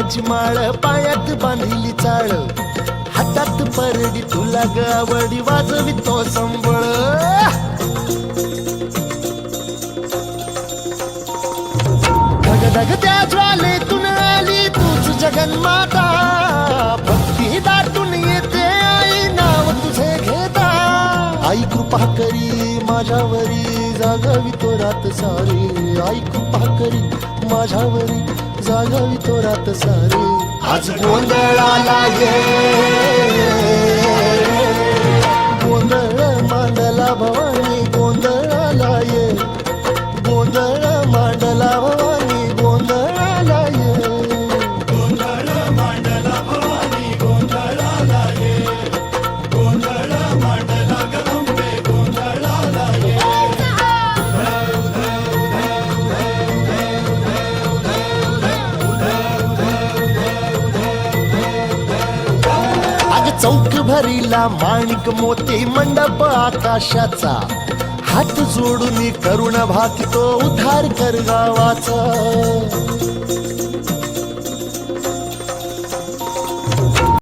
घालून माळ पायात बांधली चाळ. हातात परडी तुला गावडी वाजवी तो संबळ. धग त्या ज्वालेतून आली तूच जगन्माता. भक्ती दाटून येते आई नाव तुझे घेता. आई कृपा करी माझ्यावरी जागावी तो रात सारी आई कृपा करी माझ्यावरी जागावी तो रात सारी आज गोंधळाला ये. चौक माणिक मोती मंडप आकाशाचा. हात जोडून करुण भात तो उद्धार कर गावाचा.